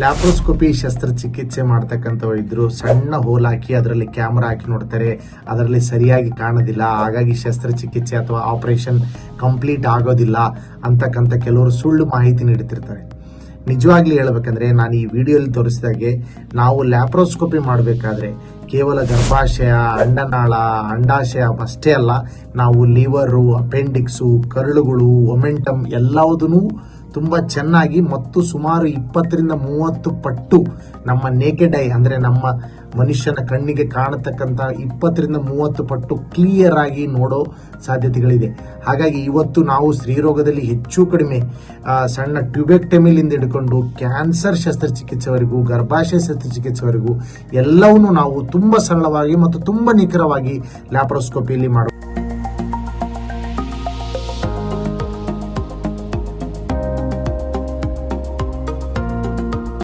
Laparoscopy ಶಸ್ತ್ರಚಿಕಿತ್ಸೆ ಮಾಡ್ತಕ್ಕಂಥ ವೈದ್ಯರು ಸಣ್ಣ ಹೋಲ್ ಹಾಕಿ ಅದರಲ್ಲಿ ಕ್ಯಾಮ್ರಾ ಹಾಕಿ ನೋಡ್ತಾರೆ, ಅದರಲ್ಲಿ ಸರಿಯಾಗಿ ಕಾಣೋದಿಲ್ಲ, ಹಾಗಾಗಿ ಶಸ್ತ್ರಚಿಕಿತ್ಸೆ ಅಥವಾ ಆಪರೇಷನ್ ಕಂಪ್ಲೀಟ್ ಆಗೋದಿಲ್ಲ ಅಂತಕ್ಕಂಥ ಕೆಲವರು ಸುಳ್ಳು ಮಾಹಿತಿ ನೀಡುತ್ತಿರ್ತಾರೆ ನಿಜವಾಗ್ಲಿ ಹೇಳಬೇಕಂದ್ರೆ ನಾನು ಈ ವಿಡಿಯೋಲಿ ತೋರಿಸಿದಾಗೆ ನಾವು ಲ್ಯಾಪ್ರೋಸ್ಕೋಪಿ ಮಾಡಬೇಕಾದ್ರೆ ಕೇವಲ ಗರ್ಭಾಶಯ, ಅಂಡನಾಳ, ಅಂಡಾಶಯ ಅಷ್ಟೇ ಅಲ್ಲ, ನಾವು ಲಿವರು, ಅಪೆಂಡಿಕ್ಸು, ಕರುಳುಗಳು, ಒಮೆಂಟಮ್ ಎಲ್ಲವುದನ್ನು ತುಂಬ ಚೆನ್ನಾಗಿ ಮತ್ತು ಸುಮಾರು ಇಪ್ಪತ್ತರಿಂದ ಮೂವತ್ತು ಪಟ್ಟು ನಮ್ಮ ನೇಕೆಡ್ ಐ ಅಂದರೆ ನಮ್ಮ ಮನುಷ್ಯನ ಕಣ್ಣಿಗೆ ಕಾಣತಕ್ಕಂಥ ಇಪ್ಪತ್ತರಿಂದ ಮೂವತ್ತು ಪಟ್ಟು ಕ್ಲಿಯರ್ ಆಗಿ ನೋಡೋ ಸಾಧ್ಯತೆಗಳಿದೆ. ಹಾಗಾಗಿ ಇವತ್ತು ನಾವು ಸ್ತ್ರೀರೋಗದಲ್ಲಿ ಹೆಚ್ಚು ಕಡಿಮೆ ಸಣ್ಣ ಟ್ಯೂಬೆಕ್ಟಮಿಲಿಂದ ಹಿಡ್ಕೊಂಡು ಕ್ಯಾನ್ಸರ್ ಶಸ್ತ್ರಚಿಕಿತ್ಸೆವರೆಗೂ, ಗರ್ಭಾಶಯ ಶಸ್ತ್ರಚಿಕಿತ್ಸೆವರೆಗೂ ಎಲ್ಲವನ್ನೂ ನಾವು ತುಂಬ ಸರಳವಾಗಿ ಮತ್ತು ತುಂಬ ನಿಖರವಾಗಿ ಲ್ಯಾಪ್ರೋಸ್ಕೋಪಿಯಲ್ಲಿ ಮಾಡುವ